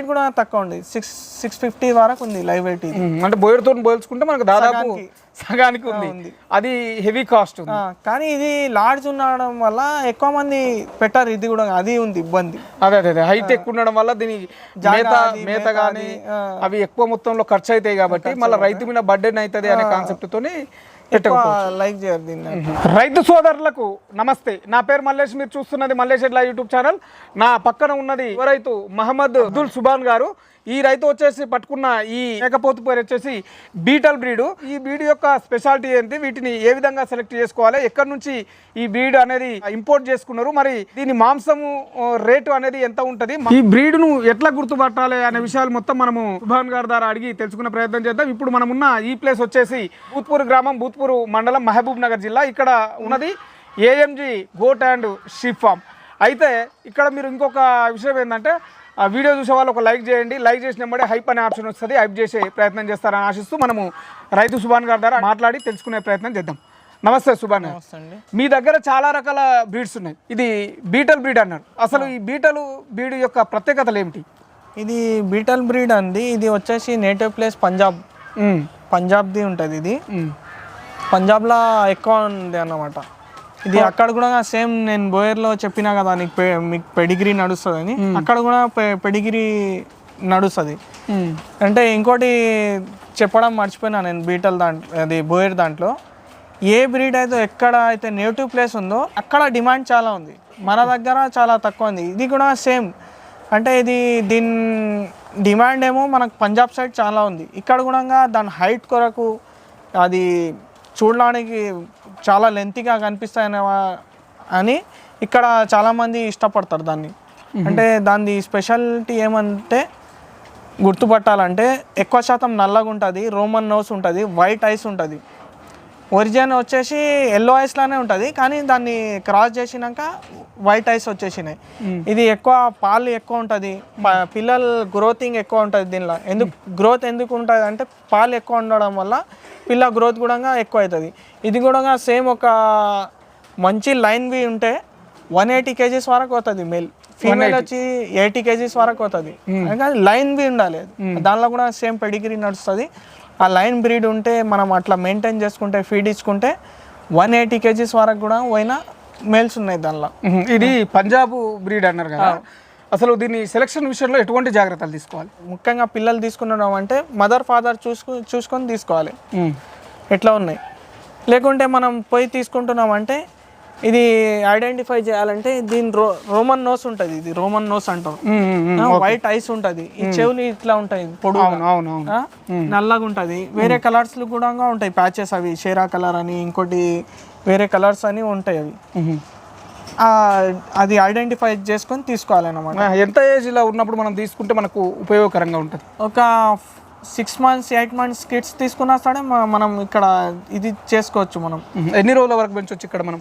Wait కూడా తక్కువ ఉంది సిక్స్ సిక్స్ ఫిఫ్టీ వరకు ఉంది లైవ్ వెయిట్ ఇది అంటే బోయర్తో పోల్చుకుంటే మనకు దాదాపు సగానికి. ఉంది. అది హెవీ కాస్ట్ కానీ ఇది లార్జ్ ఉండడం వల్ల ఎక్కువ మంది పెట్టారు. ఇది కూడా అది ఉంది ఇబ్బంది. అదే అదే అదే. హైట్ ఎక్కువ ఉండడం వల్ల దీని మేత మేత కానీ అవి ఎక్కువ మొత్తంలో ఖర్చు అవుతాయి కాబట్టి మళ్ళీ రైతు మీద బర్డెన్ అవుతుంది అనే కాన్సెప్ట్ తోని ఎక్కువ లైక్ దీన్ని. రైతు సోదరులకు నమస్తే. నా పేరు మల్లేష్ మీరు చూస్తున్నది మల్లేష్ ఎడ్ల యూట్యూబ్ ఛానల్. నా పక్కన ఉన్నది రైతు మహమ్మద్ అబ్దుల్ సుబాన్ గారు. ఈ రైతు వచ్చేసి పట్టుకున్న ఈ మేకపోతు పేరు వచ్చేసి బీటల్ బ్రీడు. ఈ బ్రీడ్ యొక్క స్పెషాలిటీ ఏంటి? వీటిని ఏ విధంగా సెలెక్ట్ చేసుకోవాలి? ఎక్కడి నుంచి ఈ బ్రీడ్ అనేది ఇంపోర్ట్ చేసుకున్నారు? మరి దీని మాంసము రేటు అనేది ఎంత ఉంటుంది? ఈ బ్రీడ్ను ఎట్లా గుర్తుపట్టాలి అనే విషయాలు మొత్తం మనము సుభాన్ గారి ద్వారా అడిగి తెలుసుకునే ప్రయత్నం చేద్దాం. ఇప్పుడు మనం ఉన్న ఈ ప్లేస్ వచ్చేసి భూత్పూర్ గ్రామం భూత్పూర్ మండలం మహబూబ్ నగర్ జిల్లా. ఇక్కడ ఉన్నది AMG goat and sheep farm. అయితే ఇక్కడ మీరు ఇంకొక విషయం ఏంటంటే ఆ వీడియో చూసే వాళ్ళు ఒక లైక్ చేయండి. లైక్ చేసిన వెంబడే హైప్ అనే ఆప్షన్ వస్తుంది. హైప్ చేసే ప్రయత్నం చేస్తారని ఆశిస్తూ మనము రైతు సుభాన్ గారి ద్వారా మాట్లాడి తెలుసుకునే ప్రయత్నం చేద్దాం. నమస్తే సుభాన్ మీ దగ్గర చాలా రకాల బ్రీడ్స్ ఉన్నాయి. ఇది బీటల్ బ్రీడ్ అన్నారు. అసలు ఈ బీటల్ బ్రీడ్ యొక్క ప్రత్యేకతలు ఏమిటి? ఇది బీటల్ బ్రీడ్ అండి. ఇది వచ్చేసి నేటివ్ ప్లేస్ పంజాబ్. పంజాబ్ది ఉంటుంది ఇది. పంజాబ్లో ఎక్కువ ఉంది అన్నమాట. ఇది అక్కడ కూడా సేమ్ నేను బోయర్లో చెప్పినా కదా నీకు పె మీకు పెడిగిరీ నడుస్తుందని. అక్కడ కూడా పెడిగిరీ నడుస్తుంది. అంటే ఇంకోటి చెప్పడం మర్చిపోయినా నేను బీటల్ దాంట్లో అది బోయర్ దాంట్లో. ఏ బ్రీడ్ అయితే ఎక్కడ అయితే నేటివ్ ప్లేస్ ఉందో అక్కడ డిమాండ్ చాలా ఉంది. మన దగ్గర చాలా తక్కువ ఉంది. ఇది కూడా సేమ్. అంటే ఇది దీని డిమాండ్ ఏమో మనకు పంజాబ్ సైడ్ చాలా ఉంది. ఇక్కడ కూడా దాని హైట్ కొరకు అది చూడడానికి చాలా లెంతీగా కనిపిస్తాయనే అని ఇక్కడ చాలామంది ఇష్టపడతారు దాన్ని. అంటే దాని స్పెషాలిటీ ఏమంటే గుర్తుపట్టాలంటే ఎక్కువ శాతం నల్లగా ఉంటుంది రోమన్ నోస్ ఉంటుంది వైట్ ఐస్ ఉంటుంది. ఒరిజిన్ వచ్చేసి ఎల్లో ఐస్ లానే ఉంటుంది కానీ దాన్ని క్రాస్ చేసినాక వైట్ ఐస్ వచ్చేసినాయి. ఇది ఎక్కువ పాలు ఎక్కువ ఉంటుంది పిల్లల గ్రోతింగ్ ఎక్కువ ఉంటుంది దీనిలో. ఎందుకు గ్రోత్ ఎందుకు ఉంటుంది అంటే పాలు ఎక్కువ ఉండడం వల్ల పిల్ల గ్రోత్ కూడా ఎక్కువ అవుతుంది ఇది కూడా సేమ్ ఒక మంచి లైన్ బి ఉంటే వన్ ఎయిటీ కేజీస్ వరకు అవుతుంది మేల్. ఫీమేల్ వచ్చి ఎయిటీ కేజీస్ వరకు అవుతుంది. కానీ లైన్ బి ఉండాలి. దానిలో కూడా సేమ్ పెడిగిరీ నడుస్తుంది. ఆ లైన్ బ్రీడ్ ఉంటే మనం అట్లా మెయింటైన్ చేసుకుంటే ఫీడ్ ఇచ్చుకుంటే వన్ ఎయిటీ కేజీస్ వరకు కూడా పోయినా మేల్స్ ఉన్నాయి దానిలో. ఇది పంజాబ్ బ్రీడ్ అన్నారు కదా. అసలు దీని సెలక్షన్ విషయంలో ఎటువంటి జాగ్రత్తలు తీసుకోవాలి? ముఖ్యంగా పిల్లలు తీసుకున్నాం అంటే మదర్ ఫాదర్ చూసుకు చూసుకొని తీసుకోవాలి. ఎట్లా ఉన్నాయి? లేకుంటే మనం పోయి తీసుకుంటున్నాం అంటే ఇది ఐడెంటిఫై చేయాలంటే దీని రో రోమన్ నోస్ ఉంటుంది ఇది రోమన్ నోస్ అంటాం. ఉమ్, ఉమ్, ఉమ్. వైట్ ఐస్ ఉంటుంది. ఈ చెవులు ఇట్లా ఉంటాయి పొడుగు. అవును అవును అవును. నల్లగా ఉంటుంది. వేరే కలర్స్ కూడా ఉంటాయి ప్యాచెస్ అవి షేరా కలర్ అని ఇంకోటి వేరే కలర్స్ అని ఉంటాయి అవి. అది ఐడెంటిఫై చేసుకొని తీసుకోవాలన్నమాట. ఎంత ఏజ్లో ఉన్నప్పుడు మనం తీసుకుంటే మనకు ఉపయోగకరంగా ఉంటుంది? ఒక six months eight months kids తీసుకున్నా సరే మనం ఇక్కడ ఇది చేసుకోవచ్చు మనం. ఎన్ని రోజుల వరకు పెంచవచ్చు ఇక్కడ మనం?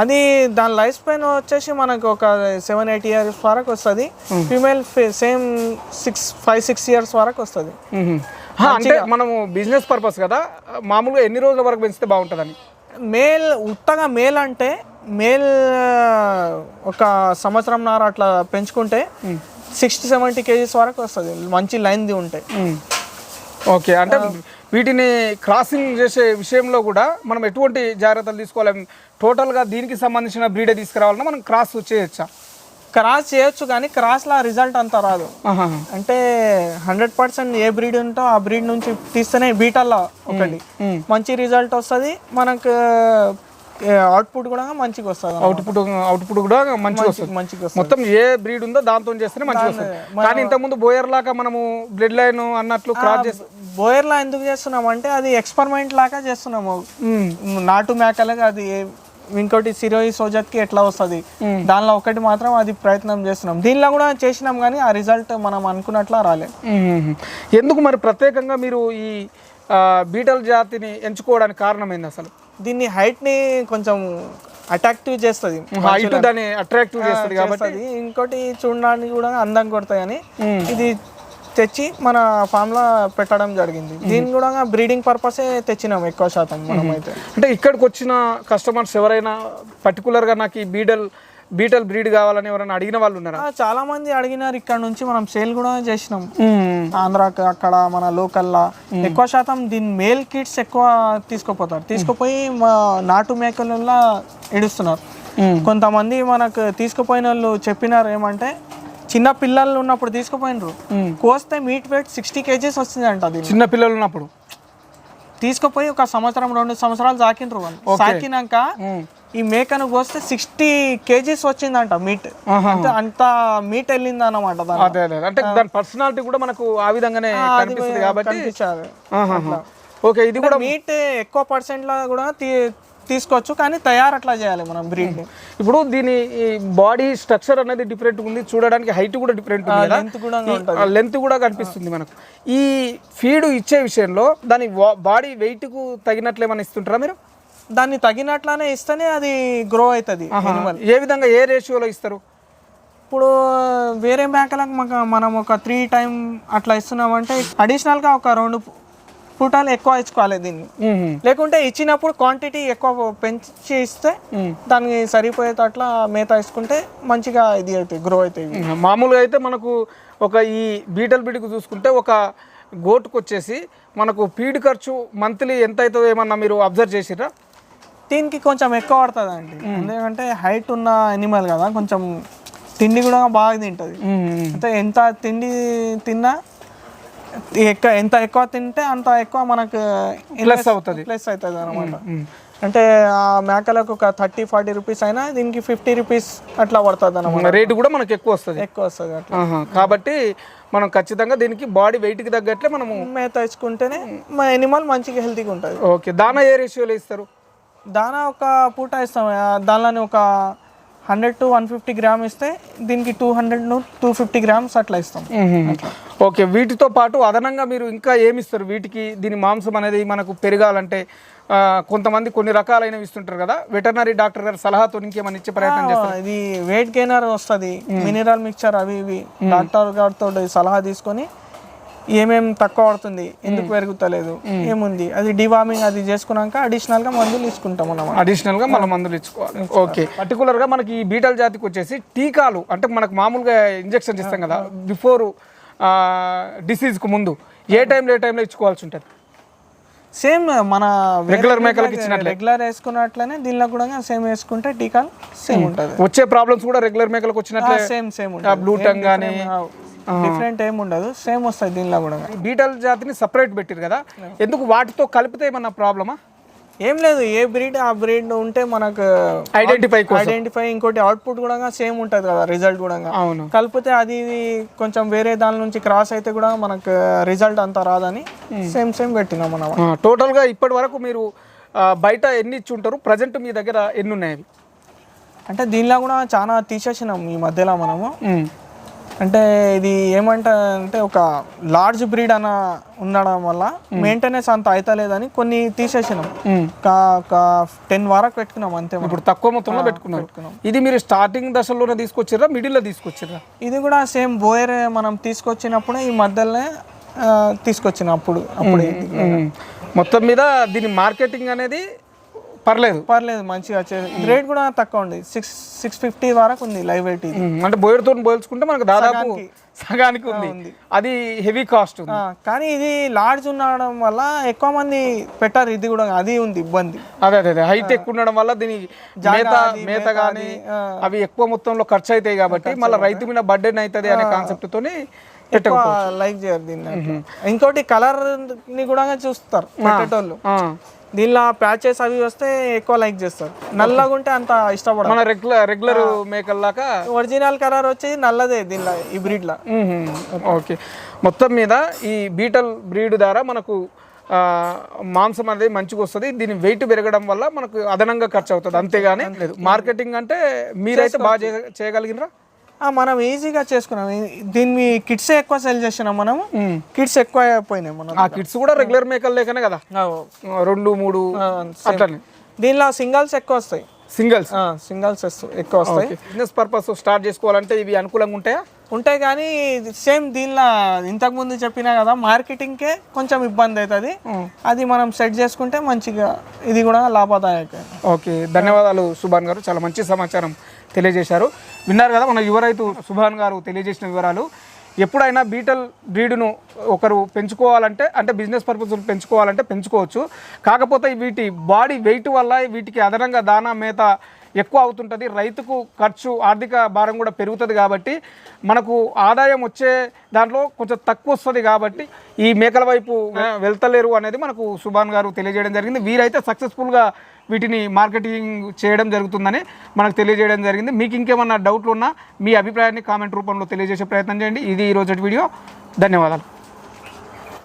అది దాని లైఫ్ స్పాన్ వచ్చేసి మనకు ఒక సెవెన్ ఎయిట్ ఇయర్స్ వరకు వస్తుంది. Female same six five six years వరకు వస్తుంది. అంటే మనము బిజినెస్ పర్పస్ కదా మామూలుగా ఎన్ని రోజుల వరకు పెంచితే బాగుంటుందని? మేల్ ఉత్తగా మేల్ అంటే మేల్ ఒక సంవత్సరం నార అట్లా పెంచుకుంటే సిక్స్టీ సెవెంటీ కేజీస్ వరకు వస్తుంది. మంచి లైన్ది ఉంటే. ఉమ్. ఓకే అంటే వీటిని క్రాసింగ్ చేసే విషయంలో కూడా మనం ఎటువంటి జాగ్రత్తలు తీసుకోవాలి టోటల్గా దీనికి సంబంధించిన బ్రీడే తీసుకురావాలన్నా మనం క్రాస్ చేయొచ్చా? క్రాస్ చేయొచ్చు కానీ క్రాస్లా రిజల్ట్ అంత రాదు. అంటే హండ్రెడ్ పర్సెంట్ ఏ బ్రీడ్ ఉంటో ఆ బ్రీడ్ నుంచి తీస్తేనే బీటల్లో ఒకటి. మంచి రిజల్ట్ వస్తుంది. మనకు అవుట్పుట్ కూడా మంచిగా వస్తుంది అవుట్పుట్ అవుట్పుట్ కూడా మంచిగా వస్తుంది. మంచిగా వస్తుంది. మొత్తం ఏ బ్రీడ్ ఉందో దాంతో చేస్తేనే మంచిగా వస్తుంది. కానీ ఇంతకుముందు బోయర్ లాగా మనము బ్లడ్ లైన్ అన్నట్లు క్రాస్ చేసి బోయర్లా ఎందుకు చేస్తున్నాం అంటే అది ఎక్స్పెరిమెంట్ లాగా చేస్తున్నాము. నాటు మేకలుగా అది ఇంకోటి సిరోయి సోజత్కి ఎట్లా వస్తుంది? దానిలో ఒకటి మాత్రం అది ప్రయత్నం చేస్తున్నాం. దీనిలో కూడా చేసినాం కానీ ఆ రిజల్ట్ మనం అనుకున్నట్లా రాలే. మ్మ్. ఎందుకు మరి ప్రత్యేకంగా మీరు ఈ బీటల్ జాతిని ఎంచుకోవడానికి కారణం ఏంది అసలు? దీన్ని height ని కొంచెం అట్రాక్టివ్ చేస్తుంది. హైట్ దాన్ని అట్రాక్టివ్ చేస్తుంది కాబట్టి ఇంకోటి చూడడానికి కూడా అందం కొడతాయని ఇది తెచ్చి మన ఫామ్లో పెట్టడం జరిగింది. దీన్ని కూడా బ్రీడింగ్ పర్పసే తెచ్చినాం ఎక్కువ శాతం మనం అయితే అంటే ఇక్కడికి వచ్చిన కస్టమర్స్ ఎవరైనా పర్టికులర్గా నాకు ఈ బీడల్ బీటల్ బ్రీడ్ కావాలని ఎవరైనా అడిగిన వాళ్ళు ఉన్నారా? చాలా మంది అడిగినారు ఇక్కడ నుంచి మనం సేల్ కూడా చేసినాం. ఆంధ్రాకి అక్కడ మన లోకల్లా. ఎక్కువ శాతం దీని మేల్ కిడ్స్ ఎక్కువ తీసుకుపోతారు. తీసుకుపోయి నాటు మేకలలో ఇడుస్తున్నారు కొంతమంది మనకు తీసుకుపోయిన వాళ్ళు చెప్పినారు ఏమంటే చిన్న పిల్లలు ఉన్నప్పుడు తీసుకుపోయినరు. కోస్తే మీట్ వెయిట్ సిక్స్టీ కేజీస్ వచ్చిందంట అది చిన్న పిల్లలు ఉన్నప్పుడు? తీసుకుపోయి ఒక సంవత్సరం రెండు సంవత్సరాలు సాకిండ్రు వాళ్ళు. సాకినాక ఈ మేకను కోస్తే సిక్స్టీ కేజీస్ వచ్చిందంట మీట్ అంటే అంత మీట్ వెళ్ళింది అదే అదే అంటే దాని పర్సనాలిటీ కూడా మనకు ఆ విధంగానే కనిపిస్తుంది కాబట్టి. ఓకే ఇది కూడా మీట్ ఎక్కువ పర్సెంట్లో కూడా తీసుకోవచ్చు కానీ తయారు అట్లా చేయాలి మనం బ్రీడ్ ఇప్పుడు దీని బాడీ స్ట్రక్చర్ అనేది డిఫరెంట్ ఉంది. చూడడానికి హైట్ కూడా డిఫరెంట్ లెంత్ కూడా లెంత్ కూడా కనిపిస్తుంది మనకు. ఈ ఫీడ్ ఇచ్చే విషయంలో దాని బాడీ వెయిట్కు తగినట్లు ఏమైనా ఇస్తుంటారా మీరు? దాన్ని తగినట్లానే ఇస్తేనే అది గ్రో అవుతుంది ఏ విధంగా ఏ రేషియోలో ఇస్తారు? ఇప్పుడు వేరే మేకలకు మాకు మనం ఒక త్రీ టైం అట్లా ఇస్తున్నామంటే అడిషనల్గా ఒక రెండు పూటాలు ఎక్కువ ఇచ్చుకోవాలి దీన్ని. లేకుంటే ఇచ్చినప్పుడు క్వాంటిటీ ఎక్కువ పెంచి ఇస్తే దానికి సరిపోయేటట్లా మేత ఇసుకుంటే మంచిగా ఇది అవుతాయి గ్రో అవుతాయి. మామూలుగా అయితే మనకు ఒక ఈ బీటల్ బిడికి చూసుకుంటే ఒక గోటుకు వచ్చేసి మనకు ఫీడ్ ఖర్చు మంత్లీ ఎంత అవుతుందో ఏమన్నా మీరు అబ్జర్వ్ చేసిరా దీనికి కొంచెం ఎక్కువ పడుతుంది అండి ఎందుకంటే హైట్ ఉన్న ఎనిమల్ కదా కొంచెం తిండి కూడా బాగా తింటుంది. అంటే ఎంత తిండి తిన్నా ఎక్కువ ఎంత ఎక్కువ తింటే అంత ఎక్కువ మనకు ప్లస్ అవుతుంది. ప్లస్ అవుతుంది అనమాట అంటే ఆ మేకలకు ఒక థర్టీ ఫార్టీ రూపీస్ అయినా దీనికి ఫిఫ్టీ రూపీస్ అట్లా పడుతుంది అనమాట రేటు కూడా మనకు ఎక్కువ వస్తుంది. ఎక్కువ వస్తుంది అట్లా. కాబట్టి మనం ఖచ్చితంగా దీనికి బాడీ వెయిట్కి తగ్గట్లే మనము మేత ఇచ్చుకుంటేనే మా ఎనిమల్ మంచిగా హెల్తీగా ఉంటుంది. ఓకే దానా ఏ రేషియోలో ఇస్తారు? దానా ఒక పూట ఇస్తాం. దానిలోని ఒక hundred to one fifty gram ఇస్తే దీనికి two hundred two fifty grams అట్లా ఇస్తాం. ఓకే వీటితో పాటు అదనంగా మీరు ఇంకా ఏమి ఇస్తారు? వీటికి దీని మాంసం అనేది మనకు పెరగాలంటే కొంతమంది కొన్ని రకాలైనవి ఇస్తుంటారు కదా? వెటర్నరీ డాక్టర్ గారి సలహాతో ఇంకేమైనా ఇచ్చే ప్రయత్నం చేస్తారు? ఇది వెయిట్ గెయినర్ వస్తుంది. మినరల్ మిక్చర్ అవి ఇవి. డాక్టర్ గారితో సలహా తీసుకొని ఏమేం తక్కువ పడుతుంది ఎందుకు పెరుగుతలేదు ఏముంది అది డివార్మింగ్ అది చేసుకున్నాక అడిషనల్గా మందులు అన్నమాట. అడిషనల్గా మన మందులు ఇచ్చుకోవాలి. ఓకే. పర్టికులర్గా మనకి ఈ బీటల్ జాతికి వచ్చేసి టీకాలు అంటే మనకు మామూలుగా ఇంజెక్షన్ ఇస్తాం కదా బిఫోర్ డిసీజ్కు ముందు ఏ టైంలో ఏ టైంలో ఇచ్చుకోవాల్సి ఉంటుంది? సేమ్ మన Regular మేకలకు ఇచ్చినట్లే. రెగ్యులర్ వేసుకున్నట్లనే దీనిలో కూడా సేమ్ వేసుకుంటే టీకాలు సేమ్ ఉంటుంది. వచ్చే ప్రాబ్లమ్స్ కూడా రెగ్యులర్ మేకలకు వచ్చినట్లే. సేమ్ సేమ్ బ్లూ టంగ్ కానీ డిఫరెంట్ ఏం ఉండదు సేమ్ వస్తుంది దీనిలో కూడా. బీటల్ జాతిని సపరేట్ పెట్టారు కదా ఎందుకు వాటితో కలిపితే ఏమన్నా ప్రాబ్లమా ఏం లేదు ఏ బ్రీడ్ ఆ బ్రీడ్ ఉంటే మనకు ఐడెంటిఫై ఐడెంటిఫై ఇంకోటి అవుట్పుట్ కూడా సేమ్ ఉంటుంది కదా రిజల్ట్ కూడా. అవును. కలిపితే అది ఇది కొంచెం వేరే దాని నుంచి క్రాస్ అయితే కూడా మనకు రిజల్ట్ అంత రాదని సేమ్ సేమ్ పెట్టినాం మనం. టోటల్గా ఇప్పటి వరకు మీరు బయట ఎన్ని ఇచ్చి ఉంటారు ప్రజెంట్ మీ దగ్గర ఎన్ని ఉన్నాయి? అంటే దీనిలో కూడా చాలా తీసేసినాం ఈ మధ్యలో మనము. అంటే ఇది ఏమంట అంటే ఒక లార్జ్ బ్రీడ్ అన్న ఉండడం వల్ల మెయింటెనెన్స్ అంత అవుతలేదని కొన్ని తీసేసినాం. ఒక- టెన్ వరకు పెట్టుకున్నాం అంతే. ఇప్పుడు తక్కువ మొత్తంలో పెట్టుకున్నారు ఇది మీరు స్టార్టింగ్ దశలోనే తీసుకొచ్చిర్రా మిడిల్లో తీసుకొచ్చిర్రా? ఇది కూడా సేమ్ బోయర్ మనం తీసుకొచ్చినప్పుడే ఈ మధ్యలోనే ఆ, తీసుకొచ్చిన అప్పుడు. మొత్తం మీద దీని మార్కెటింగ్ అనేది పర్లేదు. పర్లేదు మంచిగా రేట్ కూడా తక్కువ ఉంది. సిక్స్ సిక్స్ ఫిఫ్టీ వరకు ఉంది లైవ్ వెయిట్ ఇది అంటే బోయర్తో పోల్చుకుంటే మనకు దాదాపు సగానికి. ఉంది. అది హెవీ కాస్ట్ ఉంది. కానీ ఇది లార్జ్ ఉండడం వల్ల ఎక్కువ మంది పెట్టారు. ఇది కూడా అది ఉంది ఇబ్బంది. అదే అదే అదే. హైట్ ఎక్కువ ఉండడం వల్ల దీని మేత మేత కానీ అవి ఎక్కువ మొత్తంలో ఖర్చు అవుతాయి కాబట్టి మళ్ళీ రైతు మీద బర్డెన్ అవుతుంది అనే కాన్సెప్ట్ తోని ఎక్కువ లైక్ చేయరు దీన్ని. ఇంకోటి కలర్ని కూడా చూస్తారు పెట్టేటోళ్ళు. దీనిలో ప్యాచెస్ అవి వస్తే ఎక్కువ లైక్ చేస్తారు. నల్లగా ఉంటే అంత ఇష్టపడరు. మన రెగ్యులర్ రెగ్యులర్ మేకల్లాగా ఒరిజినల్ కలర్ వచ్చేది నల్లదే దీనిలో ఈ బ్రీడ్ లా. ఓకే. మొత్తం మీద ఈ బీటల్ బ్రీడ్ ద్వారా మనకు మాంసం అనేది మంచిగా వస్తుంది. దీని వెయిట్ పెరగడం వల్ల మనకు అదనంగా ఖర్చు అవుతుంది అంతేగాని లేదు మార్కెటింగ్ అంటే మీరైతే బాగా చేయ- చేయగలిగినరా? మనం ఈజీగా చేసుకున్నాం. దీన్ని కిట్స్ ఎక్కువ సెల్ చేసినాం మనము కిట్స్ ఎక్కువ అయిపోయినాయి మనం ఆ కిడ్స్ కూడా రెగ్యులర్ మేకల్ లేకనే కదా? రెండు మూడు అట్లనే. దీనిలో సింగల్స్ ఎక్కువ వస్తాయి. సింగిల్స్ సింగల్స్ ఎక్కువ వస్తాయి. బిజినెస్ పర్పస్ స్టార్ట్ చేసుకోవాలంటే ఇవి అనుకూలంగా ఉంటాయా? ఉంటాయి కానీ సేమ్ దీనిలో ఇంతకు ముందు చెప్పినా కదా మార్కెటింగ్కే కొంచెం ఇబ్బంది అవుతుంది. అది మనం సెట్ చేసుకుంటే మంచిగా ఇది కూడా లాభదాయకం ఓకే. ధన్యవాదాలు సుభాన్ గారు. చాలా మంచి సమాచారం తెలియజేశారు. విన్నారు కదా మన యువ రైతు సుభాన్ గారు తెలియజేసిన వివరాలు. ఎప్పుడైనా బీటల్ బ్రీడ్ను ఒకరు పెంచుకోవాలంటే అంటే బిజినెస్ పర్పస్ పెంచుకోవాలంటే పెంచుకోవచ్చు. కాకపోతే వీటి బాడీ వెయిట్ వల్ల వీటికి అదనంగా దానా మేత ఎక్కువ అవుతుంటుంది. రైతుకు ఖర్చు ఆర్థిక భారం కూడా పెరుగుతుంది కాబట్టి మనకు ఆదాయం వచ్చే దాంట్లో కొంచెం తక్కువ వస్తుంది కాబట్టి ఈ మేకల వైపు వెళ్తలేరు అనేది మనకు సుభాన్ గారు తెలియజేయడం జరిగింది. వీరైతే సక్సెస్ఫుల్గా వీటిని మార్కెటింగ్ చేయడం జరుగుతుందని మనకు తెలియజేయడం జరిగింది. మీకు ఇంకేమన్నా డౌట్లు ఉన్నా మీ అభిప్రాయాన్ని కామెంట్ రూపంలో తెలియజేసే ప్రయత్నం చేయండి. ఇది ఈ రోజు వీడియో. ధన్యవాదాలు.